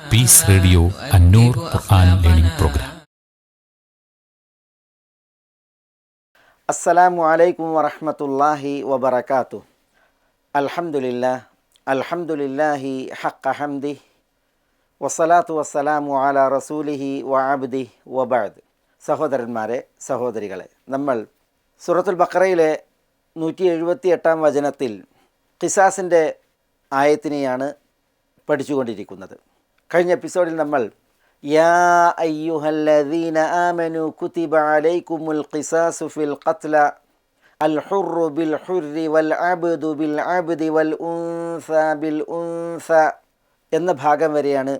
Peace radio Annoor Quran learning program അസ്സലാമു അലൈക്കും വറഹ്മത്തുള്ളാഹി വബറകാതു അൽഹംദുലില്ലാ അൽഹംദുലില്ലാഹി ഹഖ ഹംദി വസ്സലാത്തു വസ്സലാമു അലാ റസൂലിഹി വഅബ്ദി വബഅദ് സഹോദരന്മാരെ സഹോദരികളെ നമ്മൾ സൂറത്തുൽ ബഖറയിലെ നൂറ്റി എഴുപത്തി എട്ടാം വചനത്തിൽ ഖിസാസിന്റെ ആയത്തിനെയാണ് പഠിച്ചുകൊണ്ടിരിക്കുന്നത്. കഴിഞ്ഞ എപ്പിസോഡിൽ നമ്മൾ യാ അയ്യുഹല്ലദീന ആമനു കുതിബ അലൈക്കുമുൽ ഖിസാസു ഫിൽ ഖത്ല അൽ بالحر ബിൽ بالعبد വൽ بالأنثى എന്ന ഭാഗം വരെയാണ്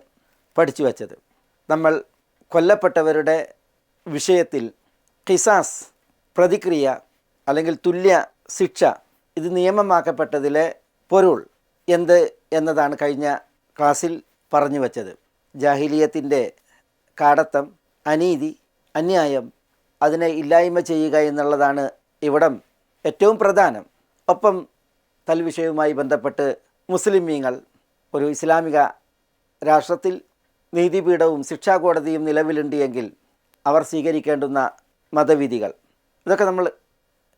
പഠിച്ചു വച്ചത്. നമ്മൾ കൊല്ലപ്പെട്ടവരുടെ വിഷയത്തിൽ ഖിസാസ് പ്രതിക്രിയ അല്ലെങ്കിൽ തുല്യ ശിക്ഷ ഇത് നിയമമാക്കപ്പെട്ടതിലെ പൊരുൾ എന്ത് എന്നതാണ് കഴിഞ്ഞ ക്ലാസ്സിൽ പറഞ്ഞു വച്ചത്. ജാഹിലിയത്തിന്റെ കാടത്തം അനീതി അന്യായം അതിനെ ഇല്ലായ്മ ചെയ്യുക എന്നുള്ളതാണ് ഇവിടം ഏറ്റവും പ്രധാനം. ഒപ്പം തൽവിഷയവുമായി ബന്ധപ്പെട്ട് മുസ്ലിമീങ്ങൾ ഒരു ഇസ്ലാമിക രാഷ്ട്രത്തിൽ നീതിപീഠവും ശിക്ഷാകോടതിയും നിലവിലുണ്ട് എങ്കിൽ അവർ സ്വീകരിക്കേണ്ടുന്ന മതവിധികൾ. ഇതൊക്കെ നമ്മൾ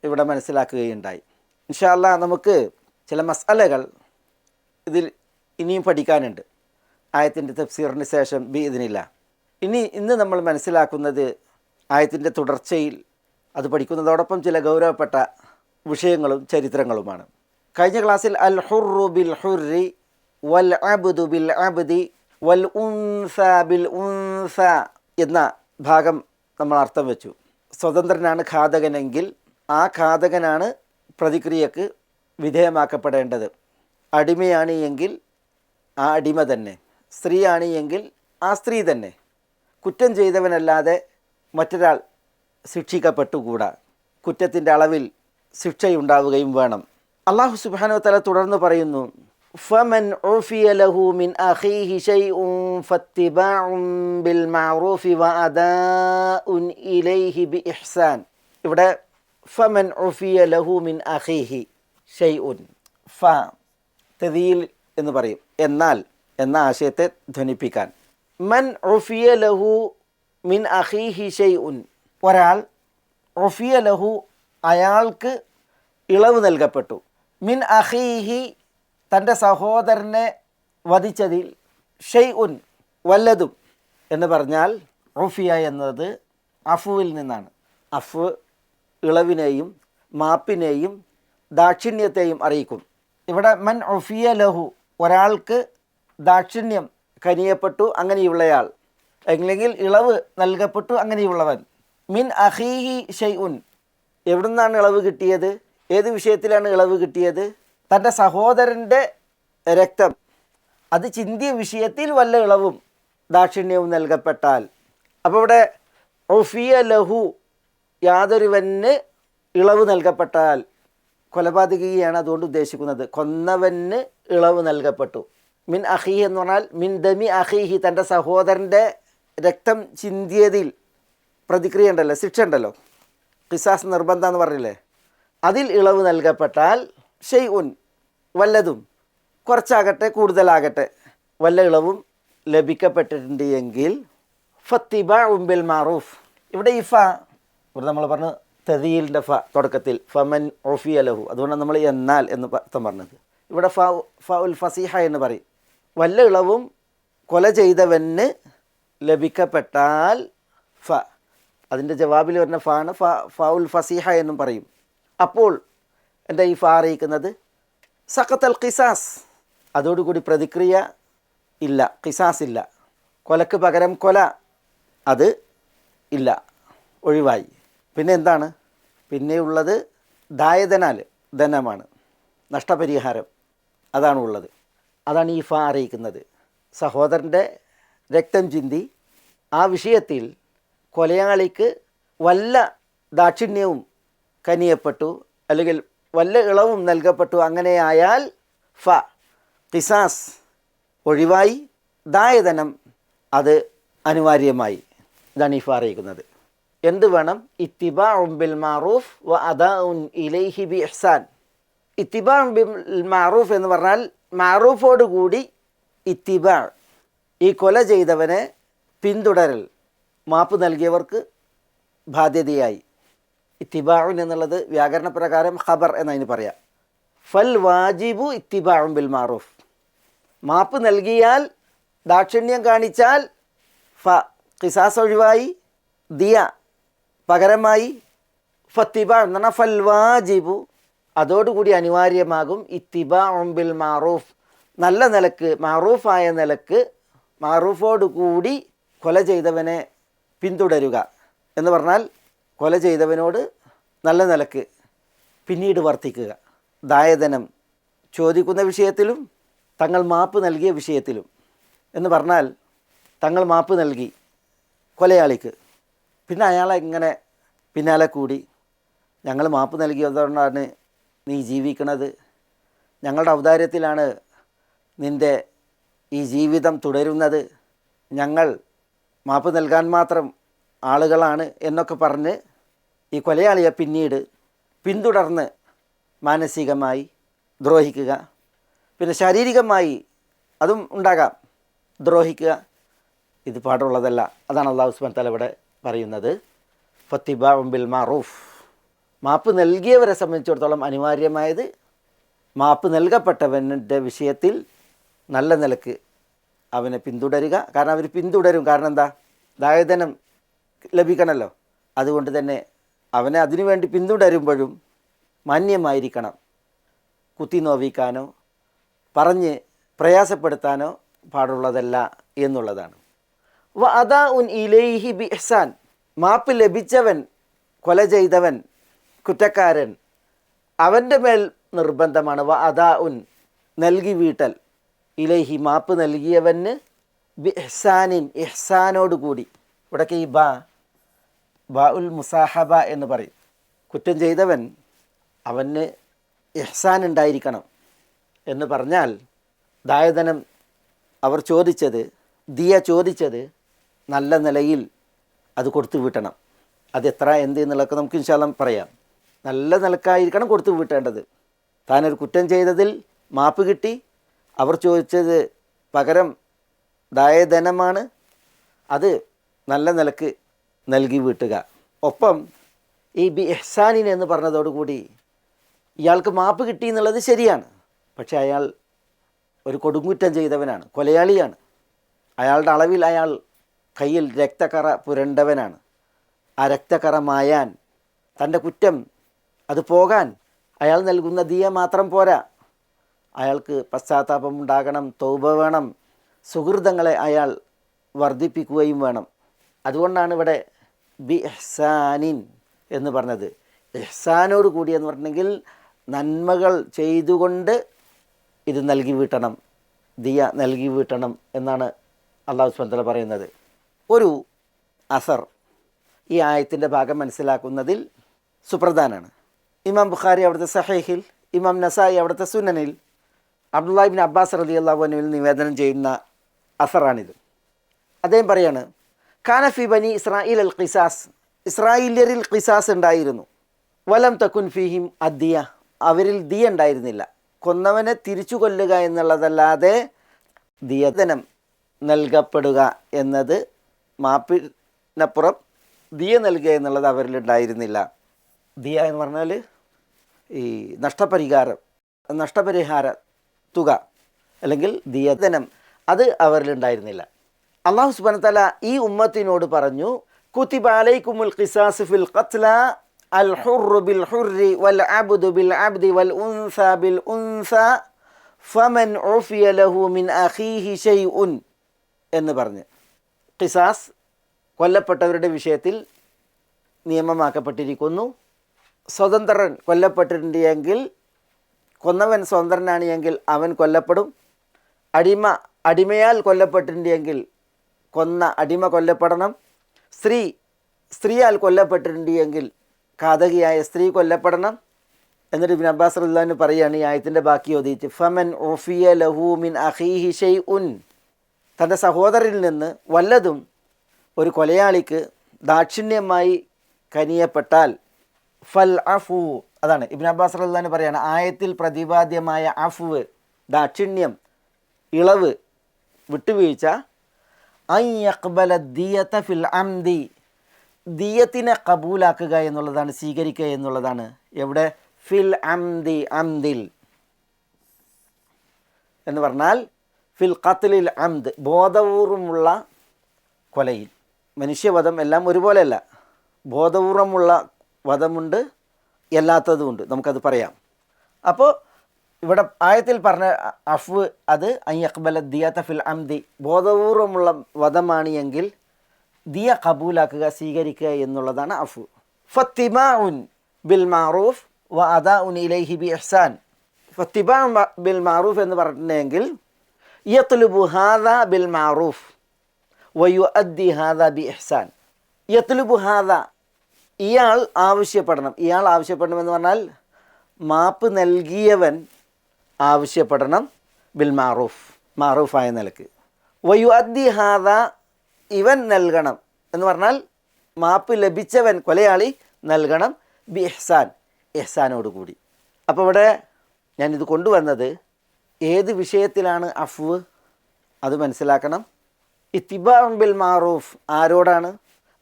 ഇവിടെ മനസ്സിലാക്കുകയുണ്ടായി. ഇൻഷാല്ല നമുക്ക് ചില മസാലകൾ ഇതിൽ ഇനിയും പഠിക്കാനുണ്ട്. ആയത്തിന്റെ തഫ്സീറിന് ശേഷം ബി ഇതിനില്ല. ഇനി ഇന്ന് നമ്മൾ മനസ്സിലാക്കുന്നത് ആയത്തിന്റെ തുടർച്ചയിൽ അത് പഠിക്കുന്നതോടൊപ്പം ചില ഗൗരവപ്പെട്ട വിഷയങ്ങളും ചരിത്രങ്ങളുമാണ്. കഴിഞ്ഞ ക്ലാസ്സിൽ അൽ ഹുറു ബിൽ ഹുറി വൽ അബുദു ബിൽ അബുദി വൽ ഉൻസ ബിൽ ഉൻസ എന്ന ഭാഗം നമ്മൾ അർത്ഥം വെച്ചു. സ്വതന്ത്രനാണ് ഘാതകനെങ്കിൽ ആ ഘാതകനാണ് പ്രതിക്രിയക്ക് വിധേയമാക്കപ്പെടേണ്ടത്. അടിമയാണ് എങ്കിൽ ആ അടിമ തന്നെ. സ്ത്രീയാണ് എങ്കിൽ ആ സ്ത്രീ തന്നെ കുറ്റം ചെയ്തവനല്ലാതെ മറ്റൊരാൾ ശിക്ഷിക്കപ്പെട്ടുകൂടാ കുറ്റത്തിൻ്റെ അളവിൽ ശിക്ഷയുണ്ടാവുകയും വേണം അള്ളാഹു സുബാനു തല തുടർന്ന് പറയുന്നു فمن عفي له من أخيه شيء فاتباع بالمعروف وأداء إليه بإحسان ഇവിടെ ഫമൻ ഉഫിയ ലഹു മിൻ അഖീഹി ഷെയ്ഉൻ ഫ തെതിയിൽ എന്ന് പറയും എന്നാൽ എന്ന ആശയത്തെ ധ്വനിപ്പിക്കാൻ. മൻ ഉഫിയ ലഹു മിൻ അഖീഹി ഷെയ്ഉൻ ഒരാൾ ഉഫിയ ലഹു അയാൾക്ക് ഇളവ് നൽകപ്പെട്ടു. മിൻ അഖീഹി തന്റെ സഹോദരനെ വധിച്ചതിൽ ഷെയ് ഉൻ വല്ലതും എന്ന് പറഞ്ഞാൽ ഉഫിയ എന്നത് അഫുവിൽ നിന്നാണ്. അഫ് ഇളവിനെയും മാപ്പിനെയും ദാക്ഷിണ്യത്തെയും അറിയിക്കും. ഇവിടെ മൻ ഉഫിയ ലഹു ഒരാൾക്ക് ദാക്ഷിണ്യം കനിയപ്പെട്ടു അങ്ങനെയുള്ളയാൾ. അല്ലെങ്കിൽ ഇളവ് നൽകപ്പെട്ടു അങ്ങനെയുള്ളവൻ. മിൻ അഹീഹി ഷെയ് ഉൻ നിന്നാണ് ഇളവ് കിട്ടിയത്? ഏത് വിഷയത്തിലാണ് ഇളവ് കിട്ടിയത്? തന്റെ സഹോദരന്റെ രക്തം. അത് ചിന്തിയ വിഷയത്തിൽ വല്ല ഇളവും ദാക്ഷിണ്യവും നൽകപ്പെട്ടാൽ. അപ്പോൾ ഇവിടെ ഒഫിയ ലഹു യാതൊരുവന് ഇളവ് നൽകപ്പെട്ടാൽ കൊലപാതകിയാണ് അതുകൊണ്ട് ഉദ്ദേശിക്കുന്നത്. കൊന്നവന് ഇളവ് നൽകപ്പെട്ടു. മിൻ അഖീഹി എന്ന് പറഞ്ഞാൽ മിൻ ദമി അഹീഹി തന്റെ സഹോദരന്റെ രക്തം ചിന്തിയതിൽ പ്രതിക്രിയ ഉണ്ടല്ലോ ശിക്ഷ ഉണ്ടല്ലോ. കിസാസ് നിർബന്ധം എന്ന് പറഞ്ഞില്ലേ? അതിൽ ഇളവ് നൽകപ്പെട്ടാൽ ഷെയ് ഉൻ വല്ലതും കുറച്ചാകട്ടെ കൂടുതലാകട്ടെ വല്ല ഇളവും ലഭിക്കപ്പെട്ടിട്ടുണ്ട് എങ്കിൽ ഫത്തിബ ഉംബിൽ മാറൂഫ്. ഇവിടെ ഇഫ ഇവിടെ നമ്മൾ പറഞ്ഞു തെതിയിലിന്റെ ഫ തുടക്കത്തിൽ ഫമൻ ഒഫി ലഹു. അതുകൊണ്ടാണ് നമ്മൾ എന്നാൽ എന്ന് അർത്ഥം പറഞ്ഞത്. ഇവിടെ ഫ ഫ ഉൽ ഫസീഹ എന്ന് പറയും. വല്ല ഇളവും കൊല ചെയ്തവന് ലഭിക്കപ്പെട്ടാൽ ഫ. അതിന്റെ ജവാബിൽ വരുന്ന ഫ ഫ ഫ ഉൽ ഫസീഹ എന്നും പറയും. അപ്പോൾ എന്റെ ഈ ഫ അറിയിക്കുന്നത്? സഖത്തൽ ഖിസാസ്. അതോടുകൂടി പ്രതിക്രിയ ഇല്ല ഖിസാസ് ഇല്ല. കൊലക്ക് പകരം കൊല അത് ഇല്ല ഒഴിവായി. പിന്നെ എന്താണ്? പിന്നെയുള്ളത് ദായതനാൽ ധനമാണ് നഷ്ടപരിഹാരം അതാണ് ഉള്ളത്. അതാണ് ഈ ഫ അറിയിക്കുന്നത്. സഹോദരന്റെ രക്തം ചിന്തി ആ വിഷയത്തിൽ കൊലയാളിക്ക് വല്ല ദാക്ഷിണ്യവും കനിയപ്പെട്ടു അല്ലെങ്കിൽ വല്ല ഇളവും നൽകപ്പെട്ടു അങ്ങനെയായാൽ ഫ കിസാസ് ഒഴിവായി ദായതനം അത് അനിവാര്യമായി. ഇതാണ് ഈ ഫ അറിയിക്കുന്നത്. എന്ത് വേണം? ഇത്തിബാ ഉംബിൽ മാറൂഫ് വ അദാ ഇലൈഹി ബി എഹ്സാൻ ഇത്തിബാ ബിൽ മാറൂഫ് എന്ന് പറഞ്ഞാൽ മാറൂഫോട് കൂടി ഇത്തിബാ ഈ കൊല ചെയ്തവനെ പിന്തുടരൽ മാപ്പ് നൽകിയവർക്ക് ബാധ്യതയായി. ഇത്തിബാഉൻ എന്നുള്ളത് വ്യാകരണപ്രകാരം ഖബർ എന്നതിന് പറയാം. ഫൽ വാജിബു ഇത്തിബാഉൻ ബിൽ മാറൂഫ്. മാപ്പ് നൽകിയാൽ ദാക്ഷിണ്യം കാണിച്ചാൽ ഫ കിസാസ് ഒഴിവായി ദിയ പകരമായി ഫത്തിബാ എന്ന് പറഞ്ഞാൽ ഫൽ വാജിബു അതോടുകൂടി അനിവാര്യമാകും ഇത്തിബ ഒമ്പിൽ മാറൂഫ്. നല്ല നിലയ്ക്ക് മാറൂഫായ നിലയ്ക്ക് മാറൂഫോടുകൂടി കൊല ചെയ്തവനെ പിന്തുടരുക എന്ന് പറഞ്ഞാൽ കൊല ചെയ്തവനോട് നല്ല നിലയ്ക്ക് പിന്നീട് വർത്തിക്കുക. ദായദനം ചോദിക്കുന്ന വിഷയത്തിലും തങ്ങൾ മാപ്പ് നൽകിയ വിഷയത്തിലും എന്ന് പറഞ്ഞാൽ തങ്ങൾ മാപ്പ് നൽകി കൊലയാളിക്ക്. പിന്നെ അയാളെ ഇങ്ങനെ പിന്നാലെ കൂടി ഞങ്ങൾ മാപ്പ് നൽകിയതുകൊണ്ടാണ് നീ ജീവിക്കണത്. ഞങ്ങളുടെ ഔദാര്യത്തിലാണ് നിന്റെ ഈ ജീവിതം തുടരുന്നത്. ഞങ്ങൾ മാപ്പ് നൽകാൻ മാത്രം ആളുകളാണ് എന്നൊക്കെ പറഞ്ഞ് ഈ കൊലയാളിയെ പിന്നീട് പിന്തുടർന്ന് മാനസികമായി ദ്രോഹിക്കുക. പിന്നെ ശാരീരികമായി അതും ഉണ്ടാകാം. ദ്രോഹിക്കുക. ഇത് പാടുള്ളതല്ല. അതാണ് അള്ളാഹു ഉസ്മാൻ തല ഇവിടെ പറയുന്നത്. ഫത്തിബ ബിൽ മാറൂഫ്. മാപ്പ് നൽകിയവരെ സംബന്ധിച്ചിടത്തോളം അനിവാര്യമായത് മാപ്പ് നൽകപ്പെട്ടവന്റെ വിഷയത്തിൽ നല്ല നിലയ്ക്ക് അവനെ പിന്തുടരുക. കാരണം അവർ പിന്തുടരും. കാരണം എന്താ? ദായധനം ലഭിക്കണമല്ലോ അതുകൊണ്ട് തന്നെ അവനെ അതിനുവേണ്ടി പിന്തുടരുമ്പോഴും മാന്യമായിരിക്കണം. കുത്തി നോവിക്കാനോ പറഞ്ഞ് പ്രയാസപ്പെടുത്താനോ പാടുള്ളതല്ല എന്നുള്ളതാണ്. വ ഉൻ ഇലേഹി ബി ഇഹ്സാൻ മാപ്പ് ലഭിച്ചവൻ കൊല ചെയ്തവൻ കുറ്റക്കാരൻ അവന്റെ മേൽ നിർബന്ധമാണ്. വ അതാ ഉൻ നൽകി വീട്ടൽ. ഇലൈഹി മാപ്പ് നൽകിയവന് ബിഹ്സാനിൻ ഇഹ്സാനോടുകൂടി ഇഹ്സാനോട് കൂടി. ഇവിടൊക്കെ ഈ ബാ ബാ ഉൽ മുസാഹബ എന്ന് പറയും. കുറ്റം ചെയ്തവൻ അവന് ഇഹ്സാൻ ഉണ്ടായിരിക്കണം എന്ന് പറഞ്ഞാൽ ദായദനം അവർ ചോദിച്ചത് ദിയ ചോദിച്ചത് നല്ല നിലയിൽ അത് കൊടുത്തു വിട്ടണം അതെത്ര എന്ത് എന്നുള്ളതൊക്കെ നമുക്ക് ഇൻഷാലം പറയാം. നല്ല നിലക്കായിരിക്കണം കൊടുത്തു വീട്ടേണ്ടത്. താനൊരു കുറ്റം ചെയ്തതിൽ മാപ്പ് കിട്ടി. അവർ ചോദിച്ചത് പകരം ദായധനമാണ്. അത് നല്ല നിലയ്ക്ക് നൽകി വീട്ടുക. ഒപ്പം ഈ ബി എഹ്സാനിൻ എന്ന് പറഞ്ഞതോടുകൂടി ഇയാൾക്ക് മാപ്പ് കിട്ടി എന്നുള്ളത് ശരിയാണ്. പക്ഷെ അയാൾ ഒരു കൊടുങ്കുറ്റം ചെയ്തവനാണ് കൊലയാളിയാണ്. അയാളുടെ അളവിൽ അയാൾ കയ്യിൽ രക്തക്കറ പുരണ്ടവനാണ്. ആ രക്തക്കറ മായാൻ തന്റെ കുറ്റം അത് പോകാൻ. അയാൾ നൽകുന്ന ദിയ മാത്രം പോരാ. അയാൾക്ക് പശ്ചാത്താപം ഉണ്ടാകണം തൗബ വേണം സുഹൃതങ്ങളെ അയാൾ വർദ്ധിപ്പിക്കുകയും വേണം. അതുകൊണ്ടാണ് ഇവിടെ ബി എഹ്സാനിൻ എന്ന് പറഞ്ഞത്. എഹ്സാനോട് കൂടി എന്ന് പറഞ്ഞെങ്കിൽ നന്മകൾ ചെയ്തുകൊണ്ട് ഇത് നൽകി വീട്ടണം ദിയ നൽകി വീട്ടണം എന്നാണ് അള്ളാഹു സ്വന്തല പറയുന്നത്. ഒരു അസർ ഈ ആയത്തിന്റെ ഭാഗം മനസ്സിലാക്കുന്നതിൽ സുപ്രധാനമാണ് ഇമാം ബുഖാരി അവിടുത്തെ സഹേഹിൽ ഇമാം നസായി അവിടുത്തെ സുനനിൽ അബ്ദുല്ലാഹിബിൻ അബ്ബാസ് റലി അള്ളാഹുനുവിൽ നിവേദനം ചെയ്യുന്ന അസറാണിത്. അദ്ദേഹം പറയാണ് ഖാനഫി ബനി ഇസ്രായിൽ അൽ ഖിസാസ്. ഇസ്രായേലിയരിൽ ഖിസാസ് ഉണ്ടായിരുന്നു. വലം തക്കുൻ ഫിഹിം അദ്ദിയ. അവരിൽ ദിയ ഉണ്ടായിരുന്നില്ല. കൊന്നവനെ തിരിച്ചു കൊല്ലുക എന്നുള്ളതല്ലാതെ ദിയതനം നൽകപ്പെടുക എന്നത് മാപ്പിനപ്പുറം ദിയ നൽകുക എന്നുള്ളത് അവരിലുണ്ടായിരുന്നില്ല ദിയ എന്ന് പറഞ്ഞാൽ ഈ നഷ്ടപരിഹാരം നഷ്ടപരിഹാര തുക അല്ലെങ്കിൽ ദിയതനം അത് അവരിലുണ്ടായിരുന്നില്ല അള്ളാഹു സുബാന തല ഈ ഉമ്മത്തിനോട് പറഞ്ഞു കുത്തിബ അലൈക്കുമുൽ ഖിസാസ് ഫിൽ ഖത്ല അൽ ഹുർ ബിൽ ഹുറി വൽ അബ്ദു ബിൽ അബ്ദി വൽ ഉൻസ ബിൽ ഉൻസ ഫമൻ ഉഫിയ ലഹു മിൻ അഖീഹി ഷൈഉൻ എന്ന് പറഞ്ഞ്. ഖിസാസ് കൊല്ലപ്പെട്ടവരുടെ വിഷയത്തിൽ നിയമമാക്കപ്പെട്ടിരിക്കുന്നു. സ്വതന്ത്രൻ കൊല്ലപ്പെട്ടിട്ടുണ്ട് എങ്കിൽ കൊന്നവൻ സ്വതന്ത്രനാണ് എങ്കിൽ അവൻ കൊല്ലപ്പെടും. അടിമ അടിമയാൽ കൊല്ലപ്പെട്ടിട്ടുണ്ട് എങ്കിൽ കൊന്ന അടിമ കൊല്ലപ്പെടണം. സ്ത്രീ സ്ത്രീയാൽ കൊല്ലപ്പെട്ടിട്ടുണ്ട് എങ്കിൽ ഘാതകിയായ സ്ത്രീ കൊല്ലപ്പെടണം. എന്നിട്ട് ഇബിൻ അബ്ബാസ് റഹ്ലാൻ പറയുകയാണ് ഈ ആയത്തിന്റെ ബാക്കി ഓതിയിട്ട് ഫമൻ ഒഫിയ ലഹു മിൻ അഹീഹി ഉൻ തന്റെ സഹോദരനിൽ നിന്ന് വല്ലതും ഒരു കൊലയാളിക്ക് ദാക്ഷിണ്യമായി കനിയപ്പെട്ടാൽ ഫൽ അഫു അതാണ്. ഇബിൻ അബ്ബാസ് റഹ്ലാന് പറയാണ് ആയത്തിൽ പ്രതിപാദ്യമായ അഫുവ് ദാക്ഷിണ്യം ഇളവ് വിട്ടുവീഴ്ച ഐ അക്ബല ദിയത്ത ഫിൽ അംദി ദിയത്തിനെ കബൂലാക്കുക എന്നുള്ളതാണ് സ്വീകരിക്കുക എന്നുള്ളതാണ്. എവിടെ? ഫിൽ അംദി അംദിൽ. എന്ന് പറഞ്ഞാൽ ഫിൽ ഖത്ലിൽ അംദ് ബോധപൂർവമുള്ള കൊലയിൽ. മനുഷ്യവധം എല്ലാം ഒരുപോലെയല്ല. ബോധപൂർവമുള്ള വധമുണ്ട് അല്ലാത്തതുമുണ്ട് നമുക്കത് പറയാം. അപ്പോൾ ഇവിടെ ആയത്തിൽ പറഞ്ഞ അഫ് അത് അയ്യക്ബല ദിയാത്ത ഫിൽ അംദി. ബോധപൂർവമുള്ള വധമാണ് എങ്കിൽ ദിയ കബൂലാക്കുക സ്വീകരിക്കുക എന്നുള്ളതാണ് അഫു ഫത്തിമാഉൻ ബിൽ മാറൂഫ് വ അദാ ഉൻ ഇലൈഹി ബി എഹ്സാൻ ഫത്തിമ ബിൽ മാറൂഫ് എന്ന് പറഞ്ഞിട്ടുണ്ടെങ്കിൽ യത്ലുബു ഹാദ ബിൽ മാറൂഫ് വയു അദ്ദി ഹാദ ബി എഹ്സാൻ യത്ലുബു ഹാദ ഇയാൾ ആവശ്യപ്പെടണം. ഇയാൾ ആവശ്യപ്പെടണമെന്ന് പറഞ്ഞാൽ മാപ്പ് നൽകിയവൻ ആവശ്യപ്പെടണം ബിൽ മാറൂഫ് മാറൂഫായ നിലയ്ക്ക്. വയു അദ്ദി ഹാദ ഇവൻ നൽകണം എന്ന് പറഞ്ഞാൽ മാപ്പ് ലഭിച്ചവൻ കൊലയാളി നൽകണം ബി എഹ്സാൻ എഹ്സാനോട് കൂടി. അപ്പോൾ ഇവിടെ ഞാനിത് കൊണ്ടുവന്നത് ഏത് വിഷയത്തിലാണ് അഫ്വ്? അത് മനസ്സിലാക്കണം. ഇത്തിബാൻ ബിൽ മാറൂഫ് ആരോടാണ്?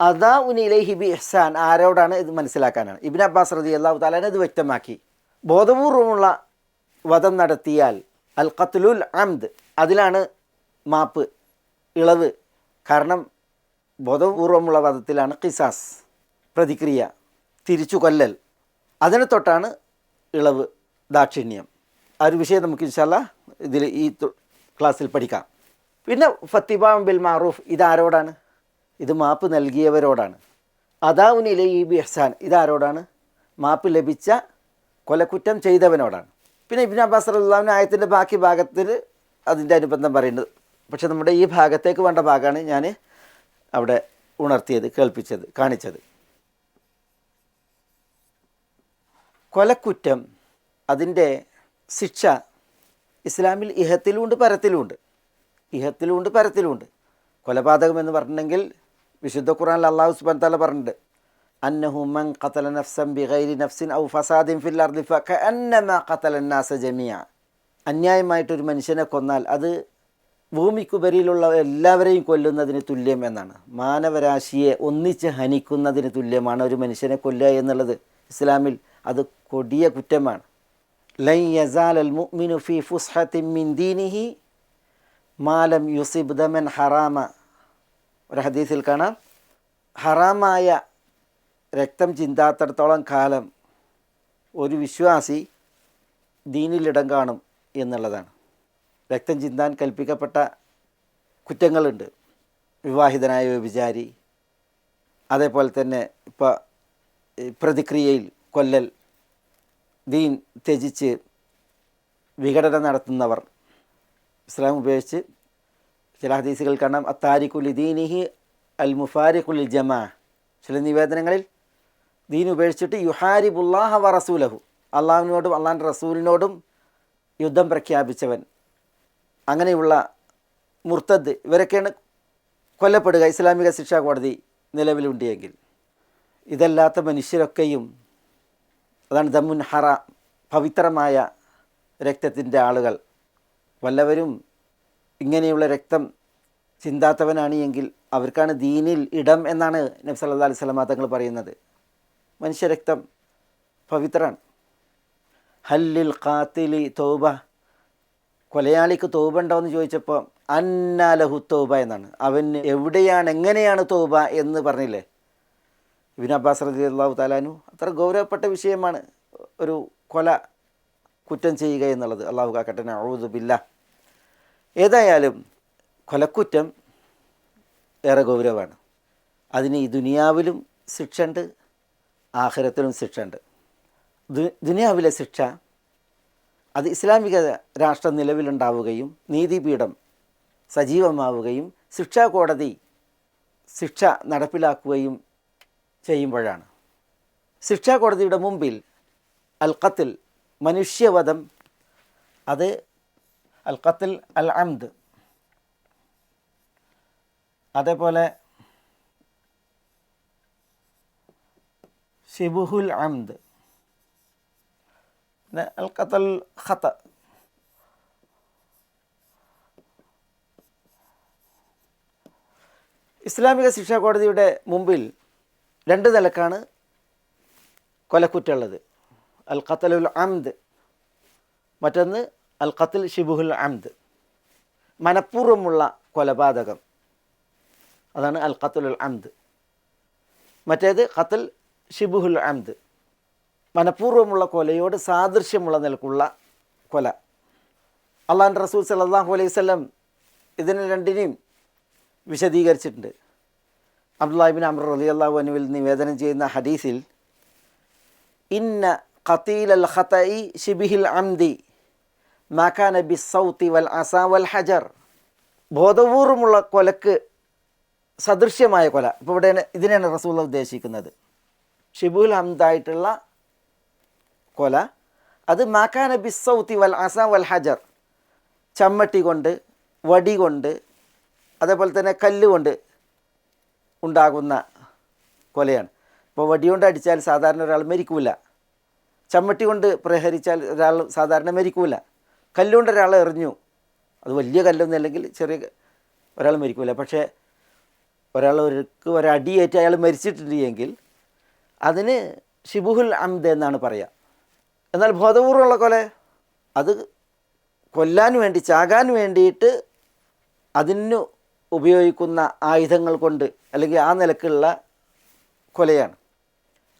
അദാ ഉനിലൈഹി ബി ഇഹ്സാൻ ആരോടാണ് ഇത് മനസ്സിലാക്കാനാണ്? ഇബിൻ അബ്ബാസ് റതി അള്ളാഹു താലാൻ ഇത് വ്യക്തമാക്കി. ബോധപൂർവമുള്ള വധം നടത്തിയാൽ അൽ ഖത്ലുൽ അംദ് അതിലാണ് മാപ്പ് ഇളവ്. കാരണം ബോധപൂർവമുള്ള വധത്തിലാണ് കിസാസ് പ്രതിക്രിയ തിരിച്ചു കൊല്ലൽ. അതിനെ തൊട്ടാണ് ഇളവ് ദാക്ഷിണ്യം. ആ ഒരു വിഷയം നമുക്ക് ഇൻഷാല്ല ഇതിൽ ഈ ക്ലാസ്സിൽ പഠിക്കാം. പിന്നെ ഫത്തിബാം ബിൽ മാറൂഫ് ഇതാരോടാണ്? ഇത് മാപ്പ് നൽകിയവരോടാണ്. അദാവുനിലെ ഈ ബി ഇതാരോടാണ്? മാപ്പ് ലഭിച്ച കൊലക്കുറ്റം ചെയ്തവനോടാണ്. പിന്നെ ഇബിൻ അബ്ബാസ് അള്ളാഹുവിന് ആയത്തിന്റെ ബാക്കി ഭാഗത്തിൽ അതിന്റെ അനുബന്ധം പറയുന്നത്. പക്ഷെ നമ്മുടെ ഈ ഭാഗത്തേക്ക് വേണ്ട ഭാഗമാണ് ഞാൻ അവിടെ ഉണർത്തിയത് കേൾപ്പിച്ചത് കാണിച്ചത്. കൊലക്കുറ്റം അതിന്റെ ശിക്ഷ ഇസ്ലാമിൽ ഇഹത്തിലുമുണ്ട് പരത്തിലുമുണ്ട് ഇഹത്തിലുമുണ്ട് പരത്തിലുമുണ്ട് കൊലപാതകം എന്ന് പറഞ്ഞിട്ടുണ്ടെങ്കിൽ വിശുദ്ധ ഖുറാനിൽ അള്ളാഹു സുബാൻ തല പറഞ്ഞിട്ടുണ്ട്. അന്നഹുമൻ ഖത്തല നഫ്സൻ ഔ ഫസാദിൻ ഫിൽ അന്യായമായിട്ടൊരു മനുഷ്യനെ കൊന്നാൽ അത് ഭൂമിക്കുപരിയിലുള്ള എല്ലാവരെയും കൊല്ലുന്നതിന് തുല്യം എന്നാണ്. മാനവരാശിയെ ഒന്നിച്ച് ഹനിക്കുന്നതിന് തുല്യമാണ് ഒരു മനുഷ്യനെ കൊല്ലുക എന്നുള്ളത്. ഇസ്ലാമിൽ അത് കൊടിയ കുറ്റമാണ്. ലൈ മുഅ്മിനു ഫി മിൻ ദീനിഹി യുസിബ് ദമൻ ഹറാമ. ഒരു ഹദീസിൽ കാണാം. ഹറാമായ രക്തം ചിന്താത്തടത്തോളം കാലം ഒരു വിശ്വാസി ദീനിലിടം കാണും എന്നുള്ളതാണ്. രക്തം ചിന്താൻ കൽപ്പിക്കപ്പെട്ട കുറ്റങ്ങളുണ്ട്. വിവാഹിതനായ വ്യഭിചാരി അതേപോലെ തന്നെ ഇപ്പോൾ പ്രതിക്രിയയിൽ കൊല്ലൽ ദീൻ ത്യജിച്ച് വിഘടനം നടത്തുന്നവർ ഇസ്ലാം ഉപയോഗിച്ച് ചില ഹദീസുകൾ കാണാം. അത്താരിഖുലി ദീനിഹി അൽ മുഫാരിഖുൽ ജമാ ചില നിവേദനങ്ങളിൽ ദീൻ ഉപേക്ഷിച്ചിട്ട് യുഹാരിബുല്ലാഹ വ റസൂലഹു. അള്ളാഹുവിനോടും അള്ളാഹിന്റെ റസൂലിനോടും യുദ്ധം പ്രഖ്യാപിച്ചവൻ. അങ്ങനെയുള്ള മുർത്തദ് ഇവരൊക്കെയാണ് കൊല്ലപ്പെടുക. ഇസ്ലാമിക ശിക്ഷാ കോടതി നിലവിലുണ്ടെങ്കിൽ. ഇതല്ലാത്ത മനുഷ്യരൊക്കെയും അതാണ് ദമ്മുൻ ഹറ പവിത്രമായ രക്തത്തിന്റെ ആളുകൾ. വല്ലവരും ഇങ്ങനെയുള്ള രക്തം ചിന്താത്തവനാണ് എങ്കിൽ അവർക്കാണ് ദീനിൽ ഇടം എന്നാണ് നബി സല്ലല്ലാഹു അലൈഹി തങ്ങൾ പറയുന്നത്. മനുഷ്യരക്തം പവിത്രാണ് ഹല്ലിൽ ഖാത്തിലി തോബ. കൊലയാളിക്ക് തോബ ഉണ്ടോ എന്ന് ചോദിച്ചപ്പോൾ അന്നാലഹു തോബ എന്നാണ്. അവന് എവിടെയാണ് എങ്ങനെയാണ് തോബ എന്ന് പറഞ്ഞില്ലേ? ഇബിൻ അബ്ബാസ് റതി അള്ളാഹു താലാനു അത്ര ഗൗരവപ്പെട്ട വിഷയമാണ് ഒരു കൊല കുറ്റം ചെയ്യുക എന്നുള്ളത്. അള്ളാഹു കാക്കട്ടനെ ഔദുബില്ല ഏതായാലും കൊലക്കുറ്റം ഏറെ ഗൗരവമാണ്. അതിന് ഈ ദുനിയാവിലും ശിക്ഷയുണ്ട് ശിക്ഷ ശിക്ഷയുണ്ട്. ദുനിയാവിലെ ശിക്ഷ അത് ഇസ്ലാമിക രാഷ്ട്രം നിലവിലുണ്ടാവുകയും നീതിപീഠം സജീവമാവുകയും ശിക്ഷാ കോടതി ശിക്ഷ നടപ്പിലാക്കുകയും ചെയ്യുമ്പോഴാണ്. ശിക്ഷാ കോടതിയുടെ മുമ്പിൽ അൽക്കത്തിൽ മനുഷ്യവധം അത് അൽ ഖത്തിൽ അൽ അംദ്. അതേപോലെ ഷിബുഹുൽ അംദ്. പിന്നെ അൽ ഖത്തൽ ഖത്ത ഇസ്ലാമിക ശിക്ഷാ കോടതിയുടെ മുമ്പിൽ രണ്ട് നിലക്കാണ് കൊലക്കുറ്റുള്ളത് അൽ ഖത്തലുൽ അംദ്. മറ്റൊന്ന് അൽ ഖത്തിൽ ഷിബുഹുൽ അംദ്. മനഃപൂർവമുള്ള കൊലപാതകം. അതാണ് അൽ ഖത്തുൽ അംദ്. മറ്റേത് ഖത്തിൽ ഷിബുഹുൽ അംദ്. മനഃപൂർവമുള്ള കൊലയോട് സാദൃശ്യമുള്ള നിലക്കുള്ള കൊല. അള്ളാൻ റസൂൽ സല്ലാഹു അലൈഹി സ്വലം ഇതിനെ രണ്ടിനെയും വിശദീകരിച്ചിട്ടുണ്ട്. അബ്ദുല്ലാഹിബിൻ അമർ അലി അള്ളാഹു അനുവിൽ നിവേദനം ചെയ്യുന്ന ഹദീസിൽ ഇന്ന ഖത്തീൽ അൽ ഖത്തഇ ഷിബിഹിൽ അംദി മാക്കാന ബി സൗത്തി വൽ അസ വൽ ഹജർ. ബോധപൂർവമുള്ള കൊലക്ക് സദൃശ്യമായ കൊല. ഇപ്പോൾ ഇവിടെ ഇതിനെയാണ് റസൂൽ ഉദ്ദേശിക്കുന്നത്. ഷിബുൽ ഹംദായിട്ടുള്ള കൊല. അത് മാക്കാന ബി സൗത്തി വൽ അസ വൽ ഹജർ. ചമ്മട്ടി കൊണ്ട് വടി കൊണ്ട് അതേപോലെ തന്നെ കല്ല് കൊണ്ട് ഉണ്ടാകുന്ന കൊലയാണ്. ഇപ്പോൾ വടി കൊണ്ട് അടിച്ചാൽ സാധാരണ ഒരാൾ മരിക്കൂല. ചമ്മട്ടി കൊണ്ട് പ്രഹരിച്ചാൽ ഒരാൾ സാധാരണ മരിക്കൂല. കല്ലുകൊണ്ട് ഒരാളെ എറിഞ്ഞു. അത് വലിയ കല്ലൊന്നും അല്ലെങ്കിൽ ചെറിയ ഒരാൾ മരിക്കില്ല പക്ഷേ ഒരാൾ ഒരിക്ക് ഒരടിയേറ്റ് അയാൾ മരിച്ചിട്ടുണ്ട് എങ്കിൽ അതിന് ഷിബുഹുൽ അംദ് എന്നാണ് പറയുക എന്നാൽ ബോധപൂർവമുള്ള കൊല? അത് കൊല്ലാൻ വേണ്ടി ചാകാൻ വേണ്ടിയിട്ട് അതിന് ഉപയോഗിക്കുന്ന ആയുധങ്ങൾ കൊണ്ട് അല്ലെങ്കിൽ ആ നിലക്കുള്ള കൊലയാണ്.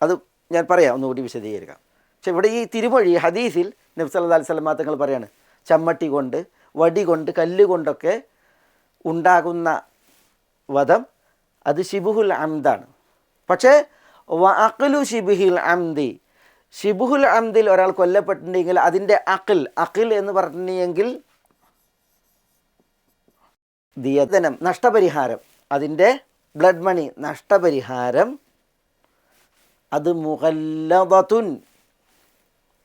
അത് ഞാൻ പറയാം ഒന്നുകൂടി വിശദീകരിക്കാം. പക്ഷെ ഇവിടെ ഈ തിരുമൊഴി ഹദീസിൽ നബ്സ് അല്ലാ സ്വലമാ തങ്ങൾ പറയാണ് ചമ്മട്ടി കൊണ്ട് വടി കൊണ്ട് കല്ല് കൊണ്ടൊക്കെ ഉണ്ടാകുന്ന വധം അത് ഷിബുഹുൽ അംദാണ്. പക്ഷേ അഖലു ഷിബുഹിൽ അംദി ഷിബുഹുൽ അംദിൽ ഒരാൾ കൊല്ലപ്പെട്ടിട്ടുണ്ടെങ്കിൽ അതിന്റെ അഖിൽ അഖിൽ എന്ന് പറഞ്ഞെങ്കിൽ ദിയതനം നഷ്ടപരിഹാരം അതിന്റെ ബ്ലഡ് മണി നഷ്ടപരിഹാരം അത് മുഹല്ലതുൻ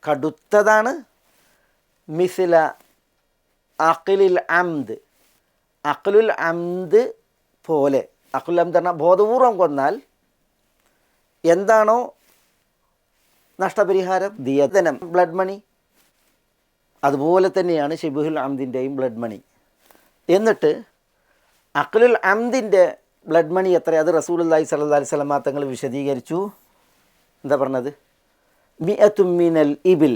കടുത്തതാണ്. മിസില അഖിലിൽ അംദ്. അഖിലുൽ അംദ് പോലെ. അഖിലുൽ അംദ് പറഞ്ഞാൽ ബോധപൂർവം കൊന്നാൽ എന്താണോ നഷ്ടപരിഹാരം? ദിയതനം ബ്ലഡ് മണി അതുപോലെ തന്നെയാണ് ഷിബുഹുൽ അംദിന്റെയും ബ്ലഡ് മണി എന്നിട്ട് അഖിലുൽ അംദിന്റെ ബ്ലഡ് മണി എത്ര അത് റസൂലുല്ലാഹി സല്ലല്ലാഹി അലൈഹി വസല്ലമ തങ്ങൾ വിശദീകരിച്ചു. എന്താ പറഞ്ഞത്? മിഅത്തുമിനൽ ഇബിൽ.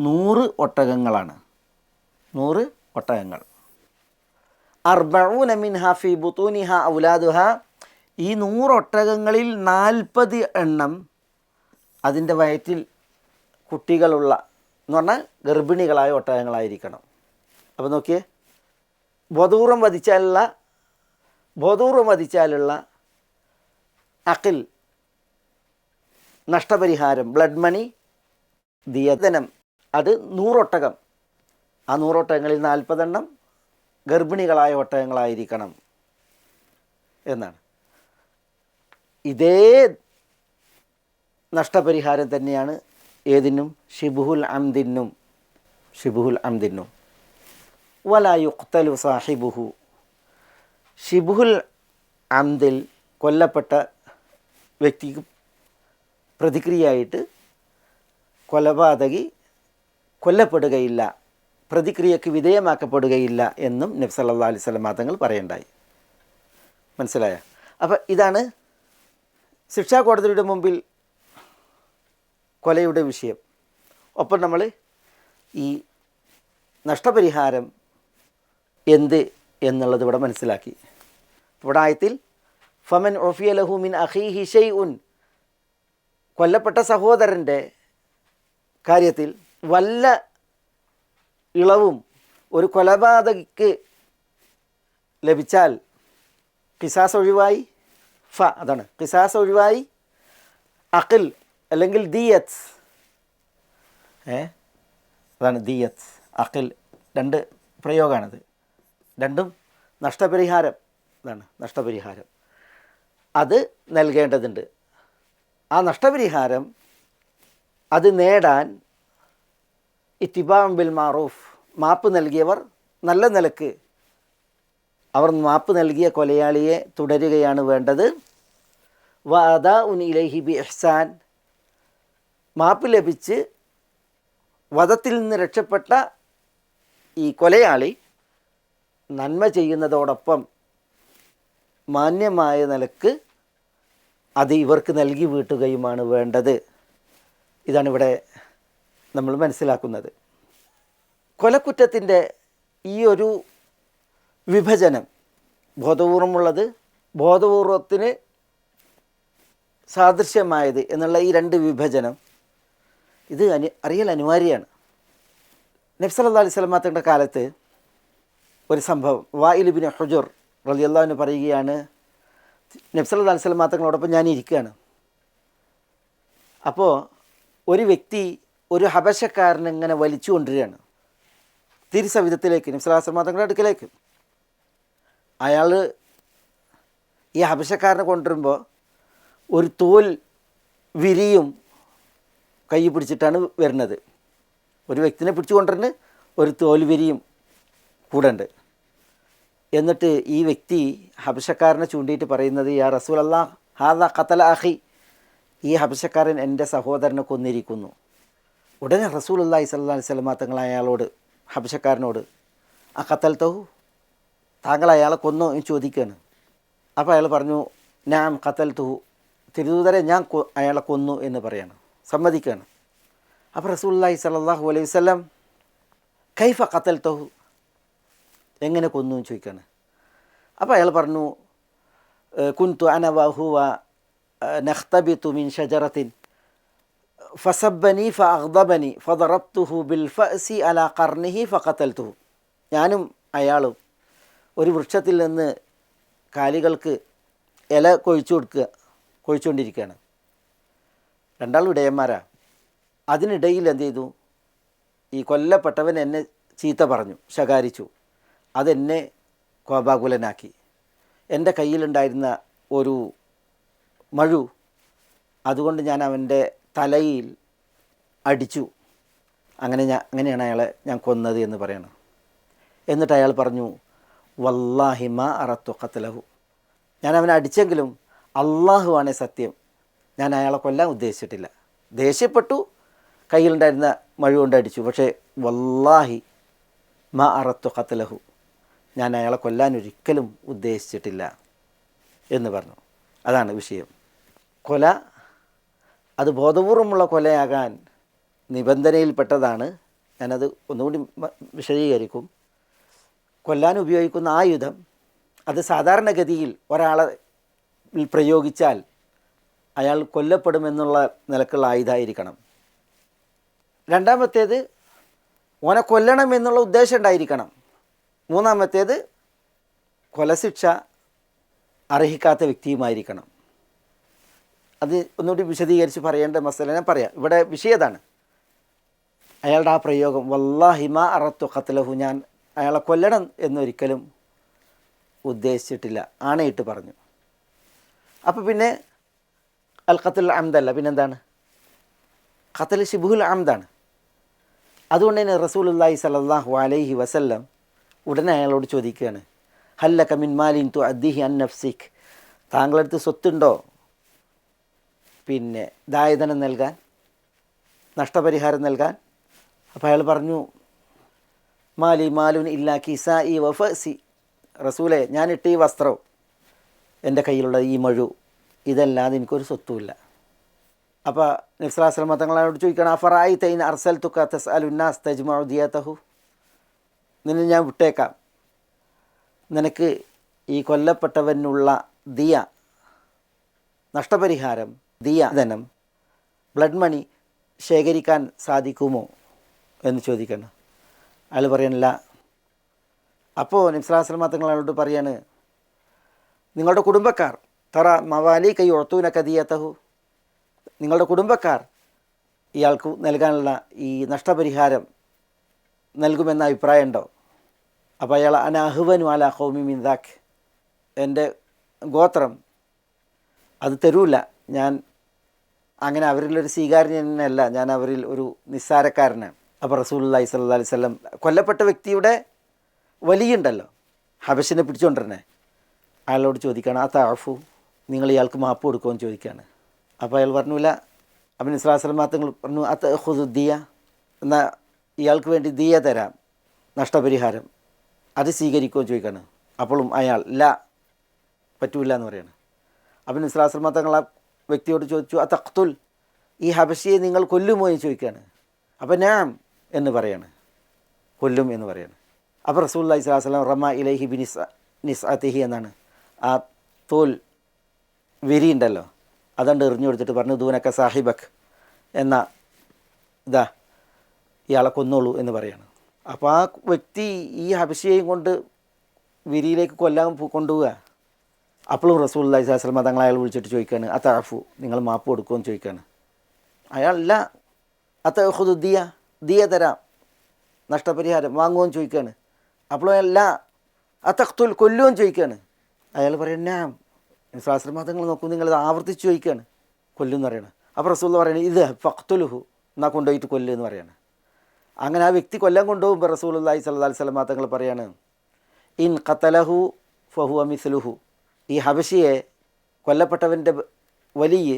നൂറ് ഒട്ടകങ്ങളാണ്. നൂറ് ഒട്ടകങ്ങൾ. അർബഊന മിൻഹ ഫി ബുത്തൂനിഹ ഔലാദുഹ. ഈ നൂറ് ഒട്ടകങ്ങളിൽ നാൽപ്പത് എണ്ണം അതിന്റെ വയറ്റിൽ കുട്ടികളുള്ള എന്ന് പറഞ്ഞാൽ ഗർഭിണികളായ ഒട്ടകങ്ങളായിരിക്കണം. അപ്പോൾ നോക്കിയേ. ബോധപൂർവം വധിച്ചാലുള്ള ബോധപൂർവം വധിച്ചാലുള്ള അഖിൽ നഷ്ടപരിഹാരം ബ്ലഡ് മണി ദിയതനം അത് നൂറൊട്ടകം. ആ നൂറൊട്ടകങ്ങളിൽ നാൽപ്പതെണ്ണം ഗർഭിണികളായ ഒട്ടകങ്ങളായിരിക്കണം എന്നാണ്. ഇതേ നഷ്ടപരിഹാരം തന്നെയാണ് ഏതിനും? ഷിബുഹുൽ അംദിന്നും. ഷിബുഹുൽ അംദിനും വലായുക്തലു സാഹിബുഹു. ഷിബുഹുൽ അംദിൽ കൊല്ലപ്പെട്ട വ്യക്തിക്ക് പ്രതിക്രിയയായിട്ട് കൊലപാതകി കൊല്ലപ്പെടുകയില്ല പ്രതിക്രിയക്ക് വിധേയമാക്കപ്പെടുകയില്ല എന്നും നബ്സല്ലാ അലൈഹി സ്വലം തങ്ങൾ പറയണ്ടായി. മനസ്സിലായ? അപ്പോൾ ഇതാണ് ശിക്ഷാ കോടതിയുടെ മുമ്പിൽ കൊലയുടെ വിഷയം. ഒപ്പം നമ്മൾ ഈ നഷ്ടപരിഹാരം എന്ത് എന്നുള്ളത് ഇവിടെ മനസ്സിലാക്കി. ഇവിടെ ആയത്തിൽ ഫമൻ ഒഫിയ ലഹുമിൻ അഹി ഹിഷൈ ഉൻ കൊല്ലപ്പെട്ട സഹോദരന്റെ കാര്യത്തിൽ വല്ല ഇളവും ഒരു കൊലപാതകിക്ക് ലഭിച്ചാൽ കിസാസ് ഒഴിവായി ഫ അതാണ്. കിസാസ് ഒഴിവായി അഖിൽ അല്ലെങ്കിൽ ദിയത്ത്. ഏ? അതാണ് ദിയത്ത്. അഖിൽ രണ്ട് പ്രയോഗമാണത് രണ്ടും നഷ്ടപരിഹാരം. ഇതാണ് നഷ്ടപരിഹാരം. അത് നൽകേണ്ടതുണ്ട്. ആ നഷ്ടപരിഹാരം അത് നേടാൻ ഇത്തിബാം ബിൽ മാറൂഫ്. മാപ്പ് നൽകിയവർ നല്ല നിലയ്ക്ക്. അവർ മാപ്പ് നൽകിയ കൊലയാളിയെ തുടരുകയാണ് വേണ്ടത്. വ അദാ ഉൻ ഇലഹി ബി എഹ്സാൻ മാപ്പ് ലഭിച്ച് വധത്തിൽ നിന്ന് രക്ഷപ്പെട്ട ഈ കൊലയാളി നന്മ ചെയ്യുന്നതോടൊപ്പം മാന്യമായ നിലയ്ക്ക് അത് ഇവർക്ക് നൽകി വീട്ടുകയുമാണ് വേണ്ടത്. ഇതാണ് ഇവിടെ നമ്മൾ മനസ്സിലാക്കുന്നത്. കൊലക്കുറ്റത്തിന്റെ ഈ ഒരു വിഭജനം ബോധപൂർവമുള്ളത് ബോധപൂർവത്തിന് സാദൃശ്യമായത് എന്നുള്ള ഈ രണ്ട് വിഭജനം ഇത് അനു അറിയൽ അനിവാര്യമാണ്. നബ്സല്ലാ അലൈഹി സ്വലമാത്തങ്ങളുടെ കാലത്ത് ഒരു സംഭവം. വായിലിബിന് ഹുജുർ റലിയല്ലാവിന് പറയുകയാണ് നബ്സല്ലാ അലൈഹി സ്വലമാത്തങ്ങളോടൊപ്പം ഞാൻ ഇരിക്കുകയാണ് അപ്പോൾ ഒരു വ്യക്തി ഒരു ഹബശക്കാരനെ ഇങ്ങനെ വലിച്ചു കൊണ്ടുവരികയാണ്. തിരുസവിധത്തിലേക്ക് നബ്സലാസ്ലമാത്തങ്ങളുടെ അടുക്കലേക്ക്. അയാൾ ഈ ഹബശക്കാരനെ കൊണ്ടുവരുമ്പോൾ ഒരു തോൽ വിരിയും കൈ പിടിച്ചിട്ടാണ് വരുന്നത്. ഒരു വ്യക്തിനെ പിടിച്ചു കൊണ്ടുവരുന്ന ഒരു തോൽ വിരിയും കൂടെ ഉണ്ട്. എന്നിട്ട് ഈ വ്യക്തി ഹബശക്കാരനെ ചൂണ്ടിയിട്ട് പറയുന്നത് യാ റസൂൽ അല്ലാ ഹാദ ഖത്തല അഹി ഈ ഹബശക്കാരൻ എന്റെ സഹോദരനെ കൊന്നിരിക്കുന്നു. ഉടനെ റസൂൽ അള്ളാഹി സല്ലാ സ്വലമ തങ്ങൾ അയാളോട് ഹബശക്കാരനോട് ആ കത്തൽത്തോ താങ്കൾ അയാളെ കൊന്നോ എന്ന് ചോദിക്കുകയാണ്. അപ്പോൾ അയാൾ പറഞ്ഞു ഞാൻ കത്തൽത്തു തുഹു തിരുദൂതരെ ഞാൻ അയാളെ കൊന്നു എന്ന് പറയാണ്. സമ്മതിക്കുകയാണ്. അപ്പോൾ റസൂൽ റസൂല്ലാഹി സല്ലാഹു അലൈഹി വല്ലം കൈഫ ഖത്തൽ തഹു എങ്ങനെ കൊന്നു? എന്ന് ചോദിക്കുകയാണ്. അപ്പോൾ അയാൾ പറഞ്ഞു കുന്തു അനവാഹുവ നഖ്തബിത്തു മിൻ ഷജറത്തിൻ. ഫസബനി ഫ അഹ്ദബനി ഫദറബ്തുഹു ബിൽ ഫഅസി അല കർണിഹി ഫഖത്തൽത്തുഹു ഞാനും അയാളും ഒരു വൃക്ഷത്തിൽ നിന്ന് കാലികൾക്ക് ഇല കൊഴിച്ചു കൊടുക്കുക കൊഴിച്ചുകൊണ്ടിരിക്കുകയാണ്. രണ്ടാളും ഇടയന്മാരാ അതിനിടയിൽ എന്ത് ചെയ്തു? ഈ കൊല്ലപ്പെട്ടവൻ എന്നെ ചീത്ത പറഞ്ഞു ശകാരിച്ചു. അതെന്നെ കോപാകുലനാക്കി. എന്റെ കയ്യിലുണ്ടായിരുന്ന ഒരു മഴു അതുകൊണ്ട് ഞാൻ അവന്റെ തലയിൽ അടിച്ചു. അങ്ങനെ ഞാൻ അങ്ങനെയാണ് അയാളെ ഞാൻ കൊന്നത് എന്ന് പറയണം എന്നിട്ട് അയാൾ പറഞ്ഞു വല്ലാഹിമ അറത്തു ഖത്തലഹു ഞാൻ അവനെ അടിച്ചെങ്കിലും അള്ളാഹുവാണേ സത്യം. ഞാൻ അയാളെ കൊല്ലാൻ ഉദ്ദേശിച്ചിട്ടില്ല. ദേഷ്യപ്പെട്ടു. കയ്യിലുണ്ടായിരുന്ന മഴ കൊണ്ട് അടിച്ചു. പക്ഷേ വല്ലാഹി മ അറത്തു ഖത്തലഹു ഞാൻ അയാളെ കൊല്ലാൻ ഒരിക്കലും ഉദ്ദേശിച്ചിട്ടില്ല എന്ന് പറഞ്ഞു. അതാണ് വിഷയം. കൊല അത് ബോധപൂർവമുള്ള കൊലയാകാൻ നിബന്ധനയിൽപ്പെട്ടതാണ്. ഞാനത് ഒന്നുകൂടി വിശദീകരിക്കും. കൊല്ലാൻ ഉപയോഗിക്കുന്ന ആയുധം അത് സാധാരണഗതിയിൽ ഒരാളെ പ്രയോഗിച്ചാൽ അയാൾ കൊല്ലപ്പെടുമെന്നുള്ള നിലക്കുള്ള ആയുധമായിരിക്കണം. രണ്ടാമത്തേത് ഓനെ കൊല്ലണം എന്നുള്ള ഉദ്ദേശം ഉണ്ടായിരിക്കണം. മൂന്നാമത്തേത് കൊലശിക്ഷ അർഹിക്കാത്ത വ്യക്തിയുമായിരിക്കണം. അത് ഒന്നുകൂടി വിശദീകരിച്ച് പറയേണ്ട മസല ഞാൻ പറയാം. ഇവിടെ വിഷയതാണ് അയാളുടെ ആ പ്രയോഗം വല്ലാഹിമ അറത്തു ഖത്തലഹു ഞാൻ അയാളെ കൊല്ലണം എന്നൊരിക്കലും ഉദ്ദേശിച്ചിട്ടില്ല. ആണയിട്ട് പറഞ്ഞു. അപ്പോൾ പിന്നെ അൽ ഖത്തൽ അംദല്ല പിന്നെന്താണ് ഖത്തൽ ഷിബുൽ അംദാണ് അതുകൊണ്ട് തന്നെ റസൂലുല്ലാഹി സലല്ലാഹു അലൈഹി വസല്ലം ഉടനെ അയാളോട് ചോദിക്കുകയാണ് ഹല്ല കമിൻ മാലിൻ തു അദ്ദിഹി അൻ നഫ്സിഖ് താങ്കളടുത്ത് സ്വത്തുണ്ടോ? പിന്നെ ദായധനം നൽകാൻ നഷ്ടപരിഹാരം നൽകാൻ. അപ്പോൾ അയാൾ പറഞ്ഞു മാലി മാലുൻ ഇല്ലാ കിസ ഈ വഫസി റസൂലെ ഞാനിട്ട് ഈ വസ്ത്രം എന്റെ കയ്യിലുള്ള ഈ മഴു ഇതല്ലാതെ എനിക്കൊരു സ്വത്തുമില്ല. അപ്പോൾ നിഫ്സലാസ്ലമ തങ്ങളോട് ചോദിക്കണം അഫറായി തൈൻ അർസൽ തുക്ക തസ് അലുന്നാസ് തജ്മുദിയത്തഹു നിന്നെ ഞാൻ വിട്ടേക്കാം. നിനക്ക് ഈ കൊല്ലപ്പെട്ടവനുള്ള ദിയ നഷ്ടപരിഹാരം ദിയ ധനം. ബ്ലഡ് മണി ശേഖരിക്കാൻ സാധിക്കുമോ എന്ന് ചോദിക്കണം അയാൾ പറയണില്ല. അപ്പോൾ നിസ്ലാസ്ലമ അയാളോട് പറയാണ് നിങ്ങളുടെ കുടുംബക്കാർ തറ മവാലി കൈ ഒഴത്തൂന കദിയത്തഹു നിങ്ങളുടെ കുടുംബക്കാർ ഇയാൾക്ക് നൽകാനുള്ള ഈ നഷ്ടപരിഹാരം നൽകുമെന്ന അഭിപ്രായം ഉണ്ടോ അപ്പോൾ അയാൾ അനഹുവനു അല ഹോമി മിന്ദാഖ് എന്റെ ഗോത്രം അത് തരൂല. ഞാൻ അങ്ങനെ അവരിലൊരു സ്വീകാര്യനല്ല. ഞാൻ അവരിൽ ഒരു നിസ്സാരക്കാരനാണ്. അപ്പോൾ റസൂല്ലി സല്ലാ അലൈഹി സ്വലം കൊല്ലപ്പെട്ട വ്യക്തിയുടെ വലിയുണ്ടല്ലോ. ഹബശിനെ പിടിച്ചുകൊണ്ടിരുന്നേ അയാളോട് ചോദിക്കുകയാണ് ആ താഫു നിങ്ങൾ ഇയാൾക്ക് മാപ്പ് കൊടുക്കുമെന്ന് ചോദിക്കുകയാണ് അപ്പോൾ അയാൾ പറഞ്ഞില്ല അബിൻ ഇസ്ലാസ്ലം തങ്ങൾ പറഞ്ഞു അത് ഹുദുദ്ദിയ എന്നാൽ ഇയാൾക്ക് വേണ്ടി ദിയ തരാം നഷ്ടപരിഹാരം. അത് സ്വീകരിക്കുമോ? ചോദിക്കുകയാണ് അപ്പോഴും അയാൾ ല പറ്റൂല എന്ന് പറയാണ്. അബിൻ ഇസ്ലാസ്ലം തങ്ങൾ ആ വ്യക്തിയോട് ചോദിച്ചു ആ തഖ്തുൽ ഈ ഹബസിയെ നിങ്ങൾ കൊല്ലുമോ? എന്ന് ചോദിക്കുകയാണ്. അപ്പം ഞാൻ എന്ന് പറയാണ്. കൊല്ലും എന്ന് പറയാണ്. അപ്പോൾ റസൂൽ സ്വലാസ്ലാം റമ ഇലൈഹി ബിനിസ് അതിഹി എന്നാണ്. ആ തോൽ വിരിയുണ്ടല്ലോ അതുകൊണ്ട് എറിഞ്ഞു കൊടുത്തിട്ട് പറഞ്ഞു ദൂനക്ക സാഹിബക് എന്ന ഇതാ ഇയാളെ കൊന്നോളൂ എന്ന് പറയാണ്. അപ്പോൾ ആ വ്യക്തി ഈ ഹബശിയെയും കൊണ്ട് വിരിയിലേക്ക് കൊല്ലാൻ കൊണ്ടുപോവുക. അപ്പോഴും അള്ളഹി സ്വലമ തങ്ങൾ അയാൾ വിളിച്ചിട്ട് ചോദിക്കുകയാണ് അത്താഫു നിങ്ങൾ മാപ്പ് കൊടുക്കുമെന്ന് ചോദിക്കുകയാണ് അയാളല്ല അത്തഹുദു ദിയ ദിയ തരാം നഷ്ടപരിഹാരം വാങ്ങുമെന്ന് ചോദിക്കാണ്. അപ്പോഴും അല്ല അത്തഖ്തുൽ കൊല്ലുമെന്ന് ചോദിക്കുകയാണ് അയാൾ പറയുന്നത് ഞാൻ ശാസ്ത്രമതങ്ങൾ നോക്കും നിങ്ങളത് ആവർത്തിച്ച് ചോദിക്കുകയാണ് കൊല്ലുമെന്ന് പറയണം. അപ്പോൾ റസൂൽ പറയുന്നത് ഇത് ഫഖ്തുൽഹു എന്നാ കൊണ്ടുപോയിട്ട് കൊല്ലു എന്ന് പറയാണ്. അങ്ങനെ ആ വ്യക്തി കൊല്ലം കൊണ്ടുപോകുമ്പോൾ റസൂൽ അള്ളഹി സല്ലാ സ്വലമ തങ്ങൾ പറയാണ് ഇൻ ഖത്തലഹു ഫഹു അമിസ്ലുഹു ഈ ഹബശിയെ കൊല്ലപ്പെട്ടവന്റെ വലിയ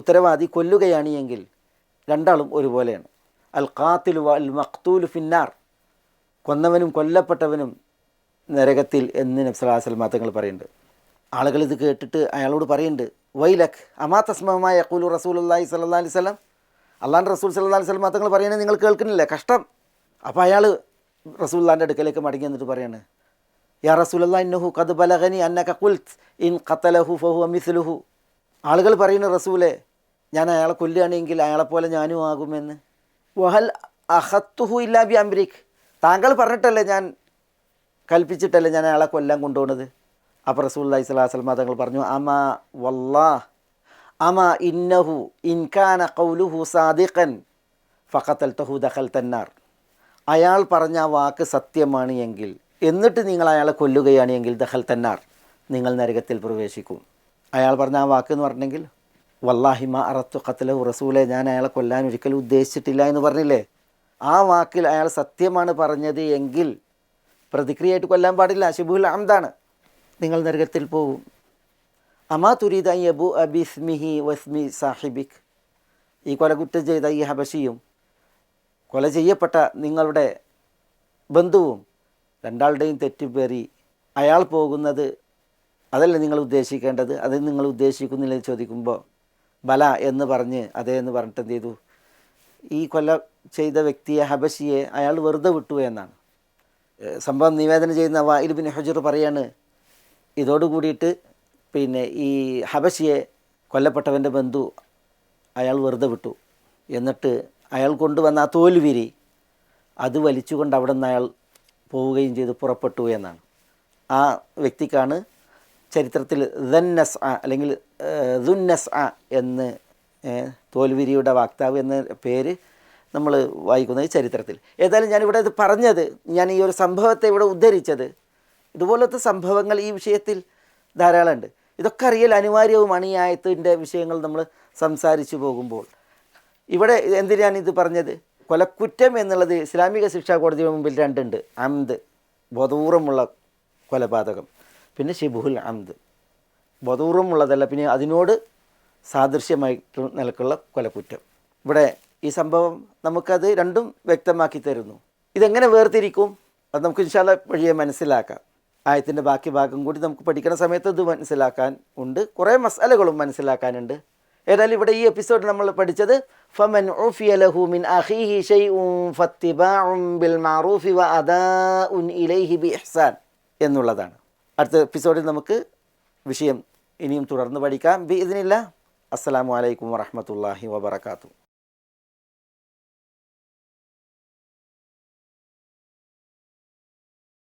ഉത്തരവാദി കൊല്ലുകയാണ് എങ്കിൽ രണ്ടാളും ഒരുപോലെയാണ്. അൽ ഖാത്തിലു അൽ മഖ്തൂലു ഫിന്നാർ. കൊന്നവനും കൊല്ലപ്പെട്ടവനും നരകത്തിൽ എന്ന് നബ്സലാസ്ലം തങ്ങൾ പറയുന്നുണ്ട്. ആളുകൾ ഇത് കേട്ടിട്ട് അയാളോട് പറയുന്നുണ്ട് വൈലഖ് അമാ തസ്മമായ യഖൂലു റസൂൽ അള്ളാഹി സല്ലാ അലൈഹി സ്വലം അള്ളാൻ റസൂൽ സല്ലാ അലൈഹി സ്വലം തങ്ങൾ പറയുന്നത് നിങ്ങൾ കേൾക്കുന്നില്ലേ? കഷ്ടം. അപ്പോൾ അയാൾ റസൂല്ലാന്റെ അടുക്കലേക്ക് മടങ്ങി എന്നിട്ട് പറയാണ് യാ റസൂലല്ലാ ഇന്നഹു കത് ബലഹനി അന്നക കുൽത്ത് ഇൻ ഖത്തലഹു ഫഹു അമിസ്ലുഹു ആളുകൾ പറയുന്നു റസൂലെ ഞാൻ അയാളെ കൊല്ലുകയാണെങ്കിൽ അയാളെപ്പോലെ ഞാനും ആകുമെന്ന്. വഹൽ അഹത്തുഹു ഇല്ലാ ബി അംബ്രിഖ് താങ്കൾ പറഞ്ഞിട്ടല്ലേ ഞാൻ കൽപ്പിച്ചിട്ടല്ലേ ഞാൻ അയാളെ കൊല്ലാൻ കൊണ്ടുപോകുന്നത് അപ്പോൾ സ്വലാഹു വസ്ലമ തങ്ങൾ പറഞ്ഞു അമ വല്ലാ അമ ഇന്നഹു ഇൻകാന കൗലുഹു സാദിഖൻ ഫഖത്തൽ തഹു ദഖൽ തന്നാർ അയാൾ പറഞ്ഞ വാക്ക് സത്യമാണ് എങ്കിൽ എന്നിട്ട് നിങ്ങൾ അയാളെ കൊല്ലുകയാണ് എങ്കിൽ ദഹൽ തന്നാർ. നിങ്ങൾ നരകത്തിൽ പ്രവേശിക്കും. അയാൾ പറഞ്ഞ ആ വാക്ക് എന്ന് പറഞ്ഞെങ്കിൽ വല്ലാഹിമ അറത്തു ഖത്തല റസൂലെ ഞാൻ അയാളെ കൊല്ലാൻ ഒരിക്കലും ഉദ്ദേശിച്ചിട്ടില്ല എന്ന് പറഞ്ഞില്ലേ? ആ വാക്കിൽ അയാൾ സത്യമാണ് പറഞ്ഞത് എങ്കിൽ പ്രതിക്രിയയായിട്ട് കൊല്ലാൻ പാടില്ല. ഷിബുൽ അഹമ്മദാണ് നിങ്ങൾ നരകത്തിൽ പോകും അമാ തുരീദ യബു അബിസ്മിഹി വസ്മി സാഹിബിക്. ഈ കൊലകുറ്റം ചെയ്ത ഈ ഹബഷിയും കൊല ചെയ്യപ്പെട്ട നിങ്ങളുടെ ബന്ധുവും രണ്ടാളുടെയും തെറ്റുപേറി അയാൾ പോകുന്നത് അതല്ലേ നിങ്ങൾ ഉദ്ദേശിക്കേണ്ടത്? അത് നിങ്ങൾ ഉദ്ദേശിക്കുന്നില്ലെന്ന് ചോദിക്കുമ്പോൾ ബല എന്ന് പറഞ്ഞ് അതേ എന്ന് പറഞ്ഞിട്ട് എന്ത് ചെയ്തു? ഈ കൊല ചെയ്ത വ്യക്തിയെ ഹബശിയെ അയാൾ വെറുതെ വിട്ടു എന്നാണ്. സംഭവം നിവേദനം ചെയ്യുന്ന വായിൽ ബിൻ ഹജർ പറയാണ് ഇതോട് കൂടിയിട്ട് പിന്നെ ഈ ഹബശിയെ കൊല്ലപ്പെട്ടവന്റെ ബന്ധു അയാൾ വെറുതെ വിട്ടു. എന്നിട്ട് അയാൾ കൊണ്ടുവന്ന ആ തോൽവിരി അത് വലിച്ചുകൊണ്ട് അവിടെ നിന്ന് അയാൾ പോവുകയും ചെയ്ത് പുറപ്പെട്ടു എന്നാണ്. ആ വ്യക്തിക്കാണ് ചരിത്രത്തിൽ ദന്നസ് അ അല്ലെങ്കിൽ ദുന്നസ് അ എന്ന് തോൽവിരിയുടെ വാക്താവ് എന്ന പേര് നമ്മൾ വായിക്കുന്നത് ചരിത്രത്തിൽ. ഏതായാലും ഞാനിവിടെ ഇത് പറഞ്ഞത് ഞാൻ ഈ ഒരു സംഭവത്തെ ഇവിടെ ഉദ്ധരിച്ചത്. ഇതുപോലത്തെ സംഭവങ്ങൾ ഈ വിഷയത്തിൽ ധാരാളമുണ്ട്. ഇതൊക്കെ അറിയൽ അനിവാര്യവുമാണ് ഈ ആയത്തിന്റെ വിഷയങ്ങൾ നമ്മൾ സംസാരിച്ചു പോകുമ്പോൾ. ഇവിടെ എന്തിനാണ് ഇത് പറഞ്ഞത്? കൊലക്കുറ്റം എന്നുള്ളത് ഇസ്ലാമിക ശിക്ഷാ കോടതിയുടെ മുമ്പിൽ രണ്ടുണ്ട്. അംദ് ബോധപൂർവമുള്ള കൊലപാതകം. പിന്നെ ഷിബുഹുൽ അംദ്. ബോധപൂർവമുള്ളതല്ല പിന്നെ അതിനോട് സാദൃശ്യമായിട്ട് നിലക്കുള്ള കൊലക്കുറ്റം. ഇവിടെ ഈ സംഭവം നമുക്കത് രണ്ടും വ്യക്തമാക്കി തരുന്നു. ഇതെങ്ങനെ വേർതിരിക്കും? അത് നമുക്ക് ഇൻഷാല്ല വഴിയെ മനസ്സിലാക്കാം. ആയത്തിന്റെ ബാക്കി ഭാഗം കൂടി നമുക്ക് പഠിക്കുന്ന സമയത്ത് ഇത് മനസ്സിലാക്കാൻ ഉണ്ട്. കുറേ മസാലകളും മനസ്സിലാക്കാനുണ്ട്. ഏതായാലും ഇവിടെ ഈ എപ്പിസോഡ് നമ്മൾ പഠിച്ചത് ഫമൻ ഉഫിയ ലഹു മിൻ അഖീഹി ബിൽ മഅറൂഫി ഇലൈഹി ബി ഇഹ്സാൻ എന്നുള്ളതാണ്. അടുത്ത എപ്പിസോഡിൽ നമുക്ക് വിഷയം ഇനിയും തുടർന്ന് പഠിക്കാം. ബി ഇതിനില്ല അസ്സലാമു അലൈക്കും വറഹ്മത്തുള്ളാഹി വബറകാതുഹു.